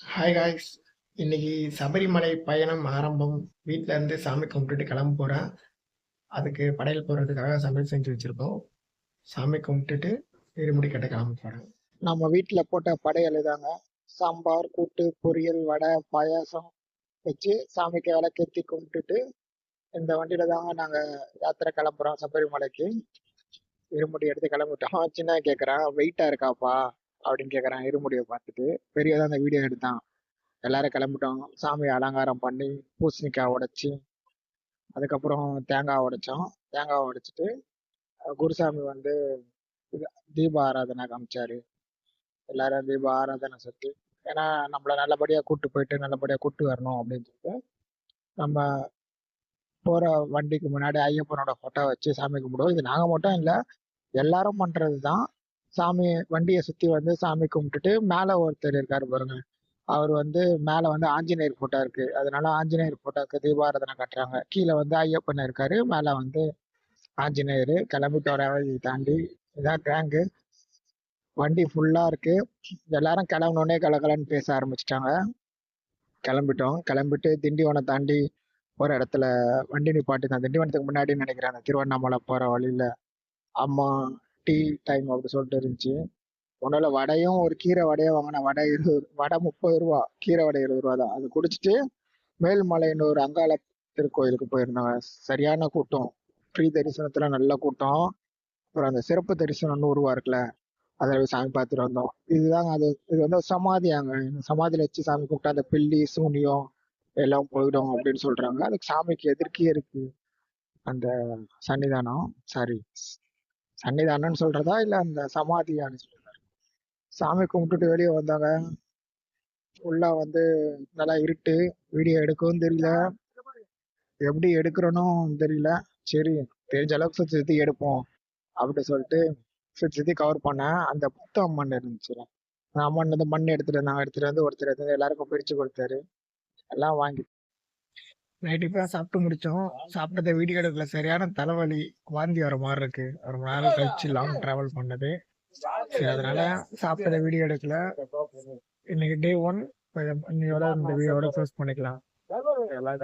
Hi guys இன்னைக்கு சபரிமலை பயணம் ஆரம்பம். வீட்ல இருந்து சாமி கும்பிட்டுட்டு கிளம்ப போறேன். அதுக்கு படையல் போகிறதுக்காக சமையல் செஞ்சு வச்சிருக்கோம். சாமி கும்பிட்டுட்டு இருமுடி கட்ட கிளம்ப போறேன். நம்ம வீட்டில் போட்ட படையல் தாங்க சாம்பார் கூட்டு பொரியல் வடை பாயாசம் வச்சு சாமிக்கு விளக்கேற்றி கும்பிட்டுட்டு இந்த வண்டியில தாங்க நாங்க யாத்திரை கிளம்புறோம் சபரிமலைக்கு. இருமுடி எடுத்து கிளம்பிட்டோம். சின்ன கேக்குறான். வெயிட்டா இருக்காப்பா? அப்படின்னு கேட்குறான் இருமுடியை பார்த்துட்டு பெரியதான் அந்த வீடியோ எடுத்தான். எல்லாரும் கிளம்பிட்டோம். சாமி அலங்காரம் பண்ணி பூசணிக்காய் உடைச்சி அதுக்கப்புறம் தேங்காய் உடைச்சோம். தேங்காய் உடைச்சிட்டு குருசாமி வந்து தீப ஆராதனை காமிச்சாரு. எல்லாரும் தீப ஆராதனை சுற்றி ஏன்னா நம்மளை நல்லபடியாக கூட்டு போயிட்டு நல்லபடியாக கூட்டு வரணும் அப்படின்னு சொல்லிட்டு நம்ம போகிற வண்டிக்கு முன்னாடி ஐயப்பனோட ஃபோட்டோ வச்சு சாமி கும்பிடுவோம். இது நாங்கள் மட்டும் இல்லை எல்லாரும் பண்றதுதான் சாமி வண்டியை சுத்தி வந்து சாமி கும்பிட்டுட்டு மேல ஒருத்தர் இருக்காரு பாருங்க. அவர் வந்து மேல வந்து ஆஞ்சநேயர் போட்டோ இருக்கு. அதனால ஆஞ்சநேயர் போட்டோக்கு தீபாராதனை கட்டுறாங்க. கீழே வந்து ஐயப்பன் இருக்காரு. மேல வந்து ஆஞ்சநேயர். கிளம்பிட்டு வர தாண்டி இதான் டேங்கு வண்டி ஃபுல்லா இருக்கு. எல்லாரும் கிளம்பினோடனே கலகலன்னு பேச ஆரம்பிச்சிட்டாங்க. கிளம்பிட்டோம். கிளம்பிட்டு திண்டிவனம் தாண்டி ஒரு இடத்துல வண்டி நிப்பாட்டி தான் திண்டிவனத்துக்கு முன்னாடி நினைக்கிறேன். திருவண்ணாமலை போற வழியில அம்மா டீ டைம் அப்படி சொல்லிட்டு இருந்துச்சு. ஒன்றும் வடையும் ஒரு கீரை வடையும் வாங்கினேன். வடை இருபது வடை முப்பது ரூபா. கீரை வடை இருபது ரூபா தான். அது குடிச்சிட்டு மேல்மலைன்னு ஒரு அங்காள திருக்கோயிலுக்கு போயிருந்தாங்க சரியான கூட்டம். ஃப்ரீ தரிசனத்துல நல்ல கூட்டம். அப்புறம் அந்த சிறப்பு தரிசனம் நூறுரூவா இருக்குல்ல அதில் போய் சாமி பார்த்துட்டு வந்தோம். இதுதாங்க அது இது வந்து சமாதி அங்கே. சமாதியில் வச்சு சாமி கும்பிட்டா அந்த பில்லி சூனியம் எல்லாம் போயிடும் அப்படின்னு சொல்றாங்க. அதுக்கு சாமிக்கு எதிர்க்கே இருக்கு அந்த சன்னிதானம். சாரி. சன்னிதானம்னு சொல்றதா? இல்ல அந்த சமாதியான்னு சொல்றதா? சாமி கும்பிட்டுட்டு வெளியே வந்தாங்க. உள்ள வந்து நல்லா இருட்டு. வீடியோ எடுக்கவும் தெரியல. எப்படி எடுக்கிறனும் தெரியல. சரி தெரிஞ்ச அளவுக்கு சுத்தி சுத்தி எடுப்போம் அப்படி சொல்லிட்டு சுத்தி சுத்தி கவர் பண்ணேன். அந்த புத்த மண் இருந்துச்சுல அந்த அம்மன் வந்து மண் எடுத்துட்டு நான் எடுத்துட்டு வந்து ஒருத்தர் எடுத்து எல்லாருக்கும் பிரிச்சு கொடுத்தாரு. எல்லாம் வாங்கி நைட்டு இப்போ சாப்பிட்டு முடிச்சோம். சாப்பிட்டத வீடியோ எடுக்கல. சரியான தலைவலி. வாந்தி வர மாதிரி இருக்கு. ரொம்ப நேரம் கழிச்சு லாங் டிராவல் பண்ணது. சரி அதனால சாப்பிட்டத வீடியோ எடுக்கல. இன்னைக்கு டே ஒன் இந்த வீடியோட க்ளோஸ் பண்ணிக்கலாம். எல்லா